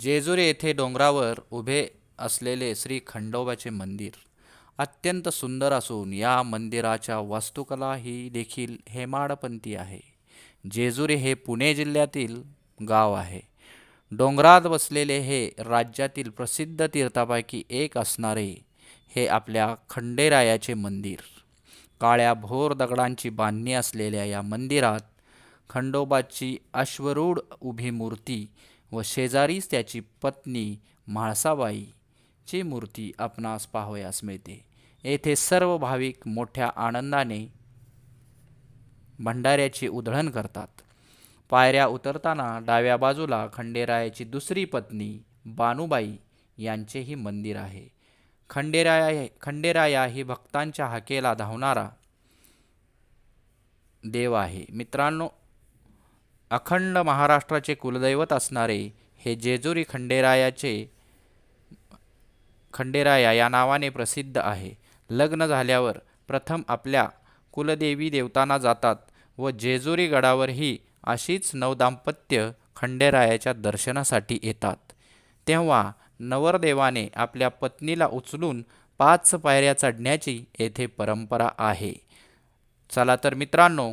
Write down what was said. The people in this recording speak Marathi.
जेजुरी येथे डोंगरावर उभे असलेले श्री खंडोबाचे मंदिर अत्यंत सुंदर असून या मंदिराच्या वास्तुकला ही देखील हेमाडपंथी आहे. जेजुरी हे पुणे जिल्ह्यातील गाव आहे. डोंगरात बसलेले हे राज्यातील प्रसिद्ध तीर्थापैकी एक असणारे हे आपल्या खंडेरायाचे मंदिर. काळ्या भोर दगडांची बांधणी असलेल्या या मंदिरात खंडोबाची अश्वरूढ उभी मूर्ती व शेजारीच त्याची पत्नी म्हाळसाबाईची मूर्ती आपणास पाहावयास मिळते. येथे सर्व भाविक मोठ्या आनंदाने भंडाऱ्याची उधळण करतात. पायऱ्या उतरताना डाव्या बाजूला खंडेरायाची दुसरी पत्नी बानुबाई यांचेही मंदिर आहे. खंडेराया खंडेराया ही भक्तांच्या हाकेला धावणारा देव आहे. मित्रांनो अखंड महाराष्ट्राचे कुलदैवत असणारे हे जेजुरी खंडेरायाचे खंडेराया या नावाने प्रसिद्ध आहे. लग्न झाल्यावर प्रथम आपल्या कुलदेवी देवतांना जातात व जेजुरी गडावरही अशीच नवदाम्पत्य खंडेरायाच्या दर्शनासाठी येतात. तेव्हा नवरदेवाने आपल्या पत्नीला उचलून पाच पायऱ्या चढण्याची येथे परंपरा आहे. चला तर मित्रांनो